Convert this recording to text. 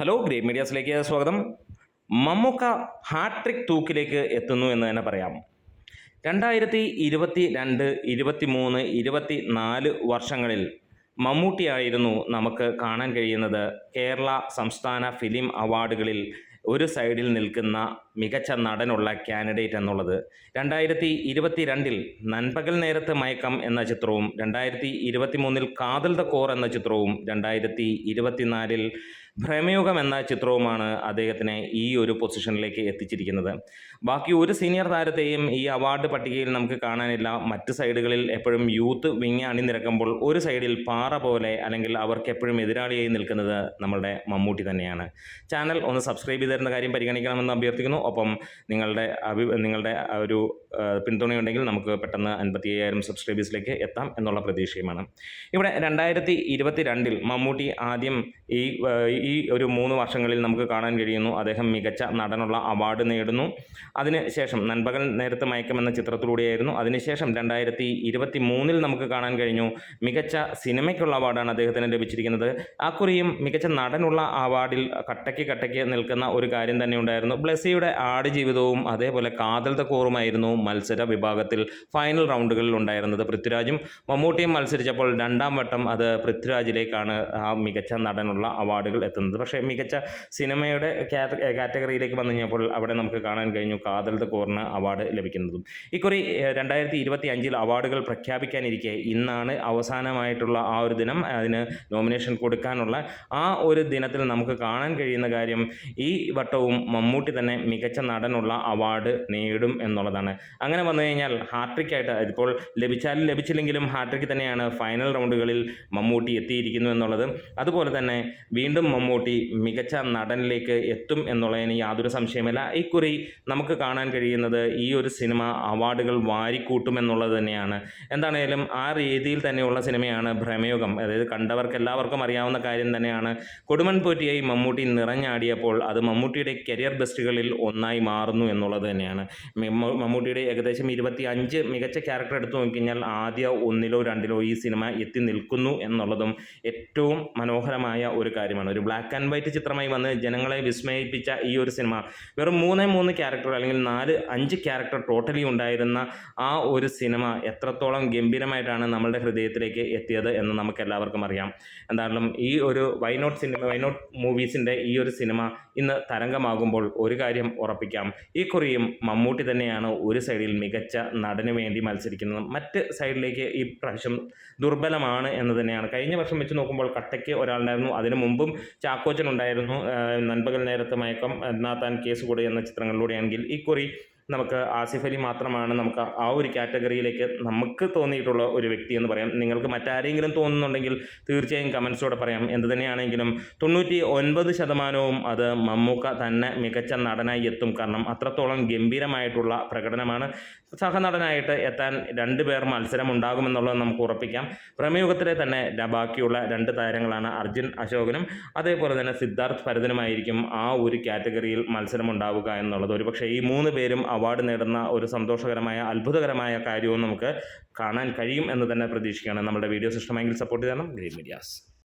Hello great മീഡിയാസിലേക്ക് സ്വാഗതം. Mammukka hat trick തൂക്കിലേക്ക് എത്തുന്നു എന്ന് തന്നെ പറയാം. രണ്ടായിരത്തി ഇരുപത്തി രണ്ട് ഇരുപത്തി മൂന്ന് ഇരുപത്തി നാല് വർഷങ്ങളിൽ മമ്മൂട്ടിയായിരുന്നു നമുക്ക് കാണാൻ കഴിയുന്നത് കേരള സംസ്ഥാന ഫിലിം അവാർഡുകളിൽ ഒരു സൈഡിൽ നിൽക്കുന്ന മികച്ച നടനുള്ള കാൻഡിഡേറ്റ് എന്നുള്ളത് രണ്ടായിരത്തി ഇരുപത്തി രണ്ടിൽ നൻപകൽ നേരത്ത് മയക്കം എന്ന ചിത്രവും രണ്ടായിരത്തി ഇരുപത്തി മൂന്നിൽ കാതൽ ദ കോർ എന്ന ചിത്രവും രണ്ടായിരത്തി ഇരുപത്തിനാലിൽ ഭ്രമയുഗം എന്ന ചിത്രവുമാണ് അദ്ദേഹത്തിനെ ഈ ഒരു പൊസിഷനിലേക്ക് എത്തിച്ചിരിക്കുന്നത്. ബാക്കി ഒരു സീനിയർ താരത്തെയും ഈ അവാർഡ് പട്ടികയിൽ നമുക്ക് കാണാനില്ല. മറ്റ് സൈഡുകളിൽ എപ്പോഴും യൂത്ത് വിങ് അണിനിരക്കുമ്പോൾ ഒരു സൈഡിൽ പാറ പോലെ അല്ലെങ്കിൽ അവർക്ക് എപ്പോഴും എതിരാളിയായി നിൽക്കുന്നത് നമ്മളുടെ മമ്മൂട്ടി തന്നെയാണ്. ചാനൽ ഒന്ന് സബ്സ്ക്രൈബ് ചെയ്ത് തരുന്ന കാര്യം പരിഗണിക്കണമെന്ന് അഭ്യർത്ഥിക്കുന്നു. ഒപ്പം നിങ്ങളുടെ അഭി നിങ്ങളുടെ ഒരു പിന്തുണയുണ്ടെങ്കിൽ നമുക്ക് പെട്ടെന്ന് അൻപത്തി അയ്യായിരം സബ്സ്ക്രൈബേഴ്സിലേക്ക് എത്താം എന്നുള്ള പ്രതീക്ഷയുമാണ്. ഇവിടെ രണ്ടായിരത്തി ഇരുപത്തി രണ്ടിൽ മമ്മൂട്ടി ആദ്യം ഈ ഈ ഒരു മൂന്ന് വർഷങ്ങളിൽ നമുക്ക് കാണാൻ കഴിയുന്നു. അദ്ദേഹം മികച്ച നടനുള്ള അവാർഡ് നേടുന്നു. അതിന് ശേഷം നൻപകൽ നേരത്ത് മയക്കം എന്ന ചിത്രത്തിലൂടെയായിരുന്നു. അതിനുശേഷം രണ്ടായിരത്തി ഇരുപത്തി മൂന്നിൽ നമുക്ക് കാണാൻ കഴിഞ്ഞു മികച്ച സിനിമയ്ക്കുള്ള അവാർഡാണ് അദ്ദേഹത്തിന് ലഭിച്ചിരിക്കുന്നത്. ആ കുറിയും മികച്ച നടനുള്ള അവാർഡിൽ കട്ടയ്ക്ക് കട്ടയ്ക്ക് നിൽക്കുന്ന ഒരു കാര്യം തന്നെ ഉണ്ടായിരുന്നു. ബ്ലെസ്സിയുടെ ആടുജീവിതവും അതേപോലെ കാതൽ തക്കൂറുമായിരുന്നു മത്സര വിഭാഗത്തിൽ ഫൈനൽ റൗണ്ടുകളിൽ ഉണ്ടായിരുന്നത് പൃഥ്വിരാജും. മമ്മൂട്ടിയും മത്സരിച്ചപ്പോൾ രണ്ടാം വട്ടം അത് പൃഥ്വിരാജിലേക്കാണ് ആ മികച്ച നടനുള്ള അവാർഡുകൾ എത്തുന്നത്. പക്ഷേ മികച്ച സിനിമയുടെ കാറ്റഗറിയിലേക്ക് വന്നു കഴിഞ്ഞപ്പോൾ അവിടെ നമുക്ക് കാണാൻ കഴിഞ്ഞു കാതൽ തക്കൂറിന് കോറിന് അവാർഡ് ലഭിക്കുന്നതും. ഇക്കുറി രണ്ടായിരത്തി ഇരുപത്തി അഞ്ചിൽ അവാർഡുകൾ പ്രഖ്യാപിക്കാനിരിക്കെ ഇന്നാണ് അവസാനമായിട്ടുള്ള ആ ഒരു ദിനം. അതിന് നോമിനേഷൻ കൊടുക്കാനുള്ള ആ ഒരു ദിനത്തിൽ നമുക്ക് കാണാൻ കഴിയുന്ന കാര്യം ഈ വട്ടവും മമ്മൂട്ടി തന്നെ മികച്ച നടനുള്ള അവാർഡ് നേടും എന്നുള്ളതാണ്. അങ്ങനെ വന്നു കഴിഞ്ഞാൽ ഹാട്രിക്കായിട്ട് ഇപ്പോൾ ലഭിച്ചാലും ലഭിച്ചില്ലെങ്കിലും ഹാട്രിക്ക് തന്നെയാണ് ഫൈനൽ റൗണ്ടുകളിൽ മമ്മൂട്ടി എത്തിയിരിക്കുന്നു എന്നുള്ളത്. അതുപോലെ തന്നെ വീണ്ടും മമ്മൂട്ടി മികച്ച നടനിലേക്ക് എത്തും എന്നുള്ളതിന് യാതൊരു സംശയമില്ല ഇക്കുറി നമുക്ക് കാണാൻ കഴിയുന്നത് ഈ ഒരു സിനിമ അവാർഡുകൾ വാരിക്കൂട്ടും എന്നുള്ളത് തന്നെയാണ്. എന്താണേലും ആ രീതിയിൽ തന്നെയുള്ള സിനിമയാണ് ഭ്രമയുഗം. അതായത് കണ്ടവർക്ക് എല്ലാവർക്കും അറിയാവുന്ന കാര്യം തന്നെയാണ്. കൊടുമൺ പോറ്റിയായി മമ്മൂട്ടി നിറഞ്ഞാടിയപ്പോൾ അത് മമ്മൂട്ടിയുടെ കരിയർ ബെസ്റ്റുകളിൽ ഒന്നായി മാറുന്നു എന്നുള്ളത് തന്നെയാണ്. മമ്മൂട്ടിയുടെ ഏകദേശം ഇരുപത്തി അഞ്ച് മികച്ച ക്യാരക്ടർ എടുത്തു നോക്കിക്കഴിഞ്ഞാൽ ആദ്യ ഒന്നിലോ രണ്ടിലോ ഈ സിനിമ എത്തി നിൽക്കുന്നു എന്നുള്ളതും ഏറ്റവും മനോഹരമായ ഒരു കാര്യമാണ്. ഒരു ബ്ലാക്ക് ആൻഡ് വൈറ്റ് ചിത്രമായി വന്ന് ജനങ്ങളെ വിസ്മയിപ്പിച്ച ഈ ഒരു സിനിമ വെറും മൂന്നേ മൂന്ന് ക്യാരക്ടർ അല്ലെങ്കിൽ നാല് അഞ്ച് ക്യാരക്ടർ ടോട്ടലി ഉണ്ടായിരുന്ന ആ ഒരു സിനിമ എത്രത്തോളം ഗംഭീരമായിട്ടാണ് നമ്മളുടെ ഹൃദയത്തിലേക്ക് എത്തിയത് എന്ന് നമുക്ക് എല്ലാവർക്കും അറിയാം. എന്തായാലും ഈ ഒരു വൈനോട്ട് സിനിമ വൈനോട്ട് മൂവീസിന്റെ ഈ ഒരു സിനിമ ഇന്ന് തരംഗമാകുമ്പോൾ ഒരു കാര്യം ഉറപ്പിക്കാം. ഈ കുറിയും മമ്മൂട്ടി തന്നെയാണ് ഒരു സൈഡിൽ മികച്ച നടന് വേണ്ടി മത്സരിക്കുന്നത്. മറ്റ് സൈഡിലേക്ക് ഈ പ്രാവശ്യം ദുർബലമാണ് എന്ന് തന്നെയാണ്. കഴിഞ്ഞ വർഷം വെച്ച് നോക്കുമ്പോൾ കട്ടയ്ക്ക് ഒരാളുണ്ടായിരുന്നു. അതിനു മുമ്പും ചാക്കോച്ചൻ ഉണ്ടായിരുന്നു. നൻപകൽ നേരത്ത് മയക്കം എന്നാ താൻ കേസ് കൂടി എന്ന ചിത്രങ്ങളിലൂടെയാണെങ്കിൽ ഈ കുറി നമുക്ക് ആസിഫ് അലി മാത്രമാണ് നമുക്ക് ആ ഒരു കാറ്റഗറിയിലേക്ക് നമുക്ക് തോന്നിയിട്ടുള്ള ഒരു വ്യക്തി എന്ന് പറയാം. നിങ്ങൾക്ക് മറ്റാരെങ്കിലും തോന്നുന്നുണ്ടെങ്കിൽ തീർച്ചയായും കമൻസോടെ പറയാം. എന്ത് തന്നെയാണെങ്കിലും തൊണ്ണൂറ്റി ഒൻപത് ശതമാനവും അത് മമ്മൂക്ക തന്നെ മികച്ച നടനായി എത്തും. കാരണം അത്രത്തോളം ഗംഭീരമായിട്ടുള്ള പ്രകടനമാണ്. സഹനടനായിട്ട് എത്താൻ രണ്ട് പേർ മത്സരം ഉണ്ടാകുമെന്നുള്ളത് നമുക്ക് ഉറപ്പിക്കാം. പ്രമേയുഗത്തിലെ തന്നെ ബാക്കിയുള്ള രണ്ട് താരങ്ങളാണ് അർജുൻ അശോകനും അതേപോലെ തന്നെ സിദ്ധാർത്ഥ് ഭരതനുമായിരിക്കും ആ ഒരു കാറ്റഗറിയിൽ മത്സരം ഉണ്ടാവുക എന്നുള്ളത്. ഒരുപക്ഷെ ഈ മൂന്ന് പേരും അവാർഡ് നേടുന്ന ഒരു സന്തോഷകരമായ അത്ഭുതകരമായ കാര്യവും നമുക്ക് കാണാൻ കഴിയും എന്ന് തന്നെ പ്രതീക്ഷിക്കുകയാണ്. നമ്മുടെ വീഡിയോസ് ഇഷ്ടമെങ്കിൽ സപ്പോർട്ട് ചെയ്യണം ഗ്രീൻ മീഡിയാസ്.